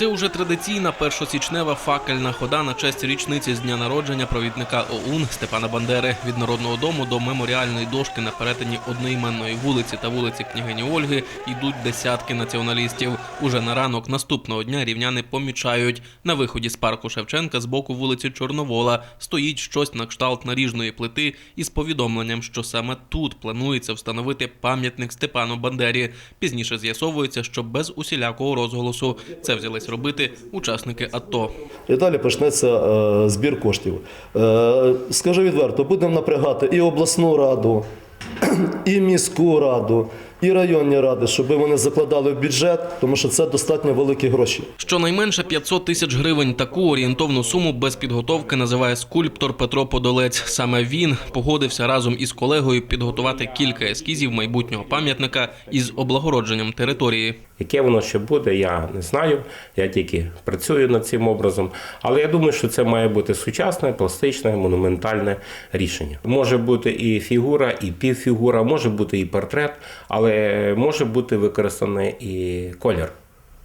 Це уже традиційна першосічнева факельна хода на честь річниці з дня народження провідника ОУН Степана Бандери від народного дому до меморіальної дошки на перетині одноіменної вулиці та вулиці княгині Ольги йдуть десятки націоналістів. Уже на ранок наступного дня рівняни помічають на виході з парку Шевченка з боку вулиці Чорновола стоїть щось на кшталт наріжної плити із повідомленням, що саме тут планується встановити пам'ятник Степану Бандері. Пізніше з'ясовується, що без усілякого розголосу це взялись робити учасники АТО. І далі почнеться е, збір коштів. Е, скажу відверто, будемо напрягати і обласну раду, і міську раду, і районні ради, щоб вони закладали в бюджет, тому що це достатньо великі гроші. Щонайменше 500 тисяч гривень. Таку орієнтовну суму без підготовки називає скульптор Петро Подолець. Саме він погодився разом із колегою підготувати кілька ескізів майбутнього пам'ятника із облагородженням території. Яке воно ще буде, я не знаю. Я тільки працюю над цим образом. Але я думаю, що це має бути сучасне, пластичне, монументальне рішення. Може бути і фігура, і півфігура, може бути і портрет, але може бути використаний і колір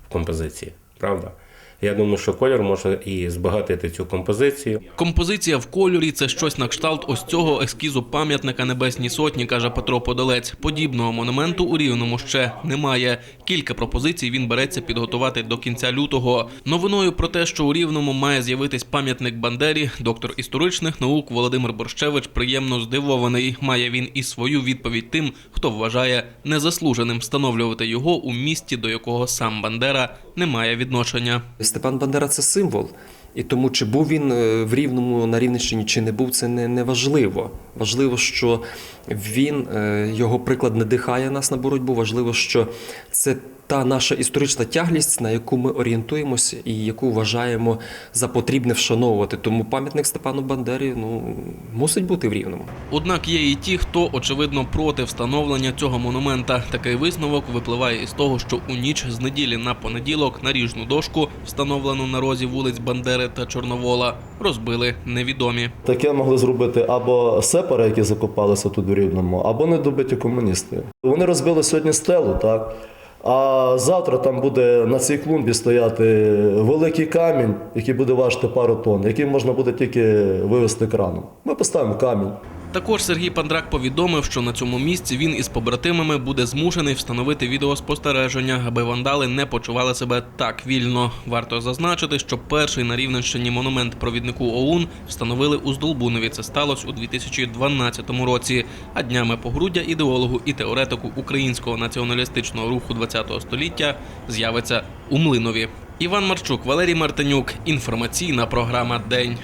в композиції. Правда? Я думаю, що колір може і збагатити цю композицію. Композиція в кольорі це щось на кшталт ось цього ескізу пам'ятника Небесній Сотні, каже Петро Подолець. Подібного монументу у Рівному ще немає. Кілька пропозицій він береться підготувати до кінця лютого. Новиною про те, що у Рівному має з'явитись пам'ятник Бандері, доктор історичних наук Володимир Борщевич приємно здивований. Має він і свою відповідь тим, хто вважає незаслуженим встановлювати його у місті, до якого сам Бандера не має відношення. Степан Бандера це символ. І тому, чи був він е, в Рівному на Рівненщині, чи не був, це не, не важливо. Важливо, що він, е, його приклад надихає нас на боротьбу. Важливо, що це та наша історична тяглість, на яку ми орієнтуємося і яку вважаємо за потрібне вшановувати. Тому пам'ятник Степану Бандері ну, мусить бути в Рівному. Однак є і ті, хто очевидно проти встановлення цього монумента. Такий висновок випливає із того, що у ніч з неділі на понеділок наріжну дошку, встановлену на розі вулиць Бандери та Чорновола, розбили невідомі. Таке могли зробити або сепари, які закопалися тут в Рівному, або недобиті комуністи. Вони розбили сьогодні стелу, так? А завтра там буде на цій клумбі стояти великий камінь, який буде важити пару тонн, який можна буде тільки вивезти краном. Ми поставимо камінь. Також Сергій Пандрак повідомив, що на цьому місці він із побратимами буде змушений встановити відеоспостереження, аби вандали не почували себе так вільно. Варто зазначити, що перший на Рівненщині монумент провіднику ОУН встановили у Здолбунові. Це сталося у 2012 році. А днями погруддя ідеологу і теоретику українського націоналістичного руху ХХ століття з'явиться у Млинові. Іван Марчук, Валерій Мартинюк. Інформаційна програма День.